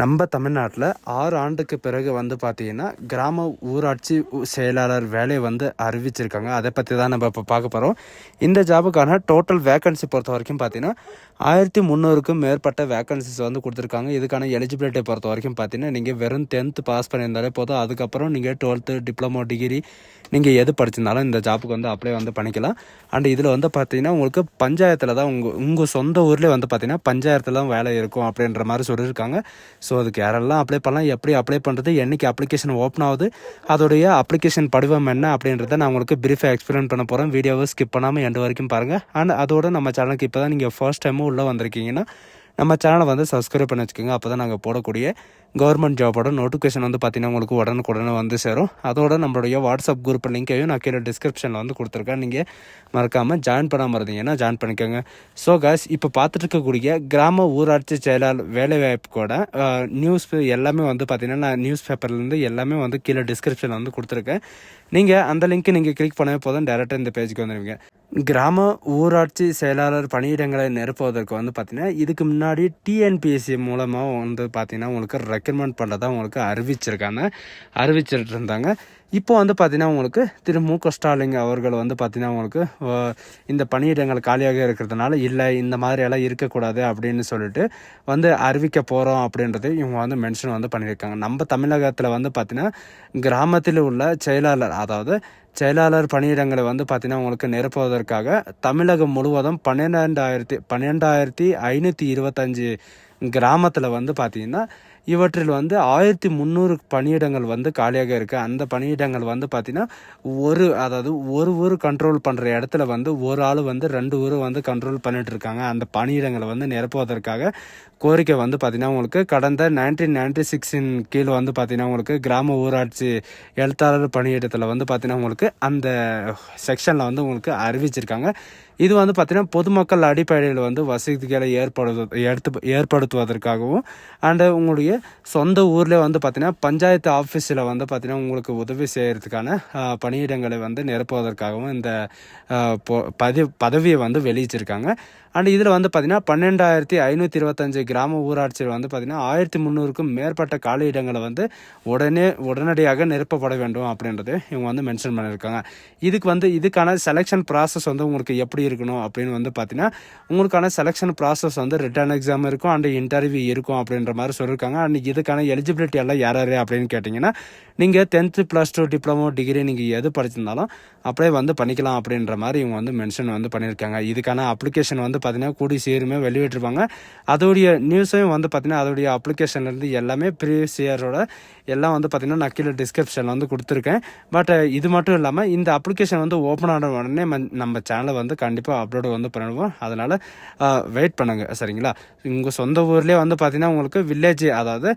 நம்ம தமிழ்நாட்டில் ஆறு ஆண்டுக்கு பிறகு வந்து பார்த்தீங்கன்னா கிராம ஊராட்சி உ- செயலாளர் வேலையை வந்து அறிவிச்சிருக்காங்க. அதை பற்றி தான் நம்ம இப்போ பார்க்க போகிறோம் இந்த ஜாபுக்கான டோட்டல் வேகன்சி பொறுத்த வரைக்கும் பார்த்தீங்கன்னா ஆயிரத்தி முந்நூறுக்கும் மேற்பட்ட வேகன்சிஸ் வந்து கொடுத்துருக்காங்க. இதுக்கான எலிஜிபிலிட்டி பொறுத்த வரைக்கும் பார்த்தீங்கன்னா நீங்கள் வெறும் டென்த்து பாஸ் பண்ணியிருந்தாலே போதும். அதுக்கப்புறம் நீங்கள் டுவெல்த்து டிப்ளமோ டிகிரி நீங்கள் எது படிச்சிருந்தாலும் இந்த ஜாப்புக்கு வந்து அப்ளை வந்து பண்ணிக்கலாம். அண்ட் இதில் வந்து பார்த்தீங்கன்னா உங்களுக்கு பஞ்சாயத்தில் தான் உங்கள் உங்கள் சொந்த ஊர்லேயே வந்து பார்த்தீங்கன்னா பஞ்சாயத்தில் தான் வேலை இருக்கும் அப்படின்ற மாதிரி சொல்லியிருக்காங்க. ஸோ ஸோ அதுக்கு யாரெல்லாம் அப்ளை பண்ணலாம். எப்படி அப்ளை பண்ணுறது என்றைக்கு அப்ளிகேஷன் ஓப்பன் ஆகுது? அதோடைய அப்ளிகேஷன் படிவம் என்ன அப்படின்றத நான் உங்களுக்கு பிரீஃபாக எக்ஸ்பிளைன் பண்ண போகிறேன் வீடியோவை ஸ்கிப் பண்ணாமல் எண்டு வரைக்கும் பாருங்கள் அண்ட் அதோட நம்ம சேனலுக்கு இப்போ தான் நீங்கள் ஃபர்ஸ்ட் டைமும் உள்ளே வந்திருக்கீங்கன்னா நம்ம சேனலை வந்து சப்ஸ்கிரைப் பண்ணி வச்சுக்கோங்க. அப்போ தான் நாங்கள் போடக்கூடிய கவர்மெண்ட் ஜாபோட நோட்டிஃபிகேஷன் வந்து பார்த்தீங்கன்னா உங்களுக்கு உடனுக்குடனே வந்து சேரும். அதோட நம்மளுடைய வாட்ஸ்அப் குரூப் லிங்க்கையும் நான் கீழே டிஸ்கிரிப்ஷனில் வந்து கொடுத்துருக்கேன். நீங்கள் மறக்காமல் ஜாயின் பண்ணாமல் இருந்தீங்கன்னா ஜாயின் பண்ணிக்கோங்க. ஸோ காஸ் இப்போ பார்த்துட்டு இருக்கக்கூடிய கிராம ஊராட்சி செயலாளர் வேலைவாய்ப்புக்கோட நியூஸ் எல்லாமே வந்து பார்த்தீங்கன்னா நான் நியூஸ் பேப்பர்லேருந்து எல்லாமே வந்து கீழே டிஸ்கிரிப்ஷனில் வந்து கொடுத்துருக்கேன். நீங்கள் அந்த லிங்க்கை நீங்கள் கிளிக் பண்ணவே போதும். டேரெக்டாக இந்த பேஜுக்கு வந்துடுவீங்க கிராம ஊராட்சி செயலாளர் பணியிடங்களை நிரப்புவதற்கு வந்து பார்த்திங்கன்னா இதுக்கு முன்னாடி டிஎன்பிஎஸ்சி மூலமாக வந்து பார்த்திங்கன்னா உங்களுக்கு ரெக்கமெண்ட் பண்ணுறதா உங்களுக்கு அறிவிச்சிருக்காங்க. அறிவிச்சிட்டு இருந்தாங்க இப்போ வந்து பார்த்திங்கன்னா உங்களுக்கு திரு மு க ஸ்டாலின் அவர்கள் வந்து பார்த்திங்கன்னா உங்களுக்கு இந்த பணியிடங்கள் காலியாக இருக்கிறதுனால இல்லை இந்த மாதிரியெல்லாம் இருக்கக்கூடாது அப்படின்னு சொல்லிட்டு வந்து அறிவிக்க போகிறோம் அப்படின்றது இவங்க வந்து மென்ஷன் வந்து பண்ணியிருக்காங்க. நம்ம தமிழகத்தில் வந்து பார்த்திங்கன்னா கிராமத்தில் உள்ள செயலாளர் அதாவது செயலாளர் பணியிடங்களை வந்து பார்த்தீங்கன்னா உங்களுக்கு நிரப்புவதற்காக தமிழகம் முழுவதும் பன்னிரெண்டாயிரத்தி பன்னெண்டாயிரத்தி ஐநூற்றி இருபத்தஞ்சி கிராமத்தில் வந்து பார்த்தீங்கன்னா இவற்றில் வந்து ஆயிரத்தி முந்நூறு பணியிடங்கள் வந்து காலியாக இருக்குது அந்த பணியிடங்கள் வந்து பார்த்திங்கன்னா ஒரு அதாவது ஒரு ஊர் கண்ட்ரோல் பண்ணுற இடத்துல வந்து ஒரு ஆள் வந்து ரெண்டு ஊர் வந்து கண்ட்ரோல் பண்ணிட்டு இருக்காங்க. அந்த பணியிடங்களை வந்து நிரப்புவதற்காக கோரிக்கை வந்து பார்த்திங்கன்னா உங்களுக்கு கடந்த நைன்டீன் நைன்டி சிக்ஸின் கீழ் வந்து பார்த்திங்கன்னா உங்களுக்கு கிராம ஊராட்சி எழுத்தாளர் பணியிடத்தில் வந்து பார்த்திங்கன்னா உங்களுக்கு அந்த செக்ஷனில் வந்து உங்களுக்கு அறிவிச்சிருக்காங்க. இது வந்து பார்த்திங்கன்னா பொதுமக்கள் அடிப்படையில் வந்து வசதிகளை ஏற்படுத்து எடுத்து ஏற்படுத்துவதற்காகவும் அண்டு உங்களுடைய சொந்த ஊர்லேயே வந்து பார்த்திங்கன்னா பஞ்சாயத்து ஆஃபீஸில் வந்து பார்த்திங்கன்னா உங்களுக்கு உதவி செய்கிறதுக்கான பணியிடங்களை வந்து நிரப்புவதற்காகவும் இந்த பதவி பதி பதவியை வந்து வெளியிச்சிருக்காங்க அண்ட் இதில் வந்து பார்த்திங்கன்னா பன்னெண்டாயிரத்தி ஐநூற்றி இருபத்தஞ்சு கிராம ஊராட்சியில் வந்து பார்த்திங்கன்னா ஆயிரத்தி முந்நூறுக்கும் மேற்பட்ட காலியிடங்களை வந்து உடனே உடனடியாக நிரப்பப்பட வேண்டும் அப்படின்றது இவங்க வந்து மென்ஷன் பண்ணியிருக்காங்க. இதுக்கு வந்து இதுக்கான செலெக்ஷன் ப்ராசஸ் வந்து உங்களுக்கு எப்படி இருக்கணும் அப்படின்னு வந்து பார்த்தீங்கன்னா உங்களுக்கான செலெக்ஷன் ப்ராசஸ் வந்து ரிட்டர்ன் எக்ஸாம் இருக்கும் அண்ட் இன்டர்வியூ இருக்கும் அப்படின்ற மாதிரி சொல்லியிருக்காங்க. அண்ட் இதுக்கான எலிஜிபிலிட்டி எல்லாம் யார் யார் அப்படின்னு கேட்டிங்கன்னா நீங்கள் tenth plus two diploma degree நீங்கள் எது படிச்சிருந்தாலும் அப்படியே வந்து பண்ணிக்கலாம் அப்படின்ற மாதிரி இவங்க வந்து மென்ஷன் வந்து பண்ணியிருக்காங்க. இதுக்கான அப்ளிகேஷன் வந்து பார்த்தீங்கன்னா கூடி சீருமே வெளியிட்டிருப்பாங்க. அதோடைய நியூஸையும் வந்து பார்த்தீங்கன்னா அதோடைய அப்ளிகேஷன்லேருந்து எல்லாமே ப்ரீவியஸ் இயரோட எல்லாம் வந்து பார்த்தீங்கன்னா நான் கீழே டிஸ்கிரிப்ஷனில் வந்து கொடுத்துருக்கேன். பட் இது மட்டும் இல்லாமல் இந்த அப்ளிகேஷன் வந்து ஓப்பன் ஆன உடனே நம்ம சேனலை வந்து கண்டிப்பாக அப்லோடு வந்து பண்ணுவோம். அதனால் வெயிட் பண்ணுங்க சரிங்களா? உங்கள் சொந்த ஊர்லேயே வந்து பார்த்திங்கன்னா உங்களுக்கு வில்லேஜ் அதாவது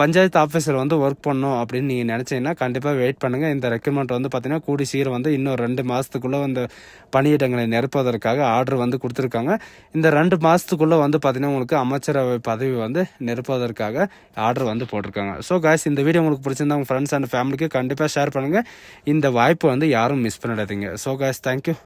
பஞ்சாயத்து ஆஃபீஸில் வந்து ஒர்க் பண்ணணும் அப்படின்னு நீங்கள் நினச்சிங்கன்னா கண்டிப்பாக வெயிட் பண்ணுங்கள் இந்த ரெக்ரூட்மெண்ட் வந்து பார்த்திங்கன்னா கூடி சீக்கிரம் வந்து இன்னும் ரெண்டு மாதத்துக்குள்ளே வந்து பணியிடங்களை நிரப்புவதற்காக ஆர்டர் வந்து கொடுத்துருக்காங்க. இந்த ரெண்டு மாதத்துக்குள்ளே வந்து பார்த்திங்கன்னா உங்களுக்கு அமைச்சரவை பதவி வந்து நிரப்புவதற்காக ஆர்டர் வந்து போட்டிருக்காங்க. ஸோ காய்ஸ் இந்த வீடியோ உங்களுக்கு பிடிச்சிருந்தா உங்கள் ஃப்ரெண்ட்ஸ் அண்ட் ஃபேமிலிக்கு கண்டிப்பாக ஷேர் பண்ணுங்கள் இந்த வாய்ப்பை வந்து யாரும் மிஸ் பண்ணிடாதீங்க ஸோ காய்ஸ் தேங்க்யூ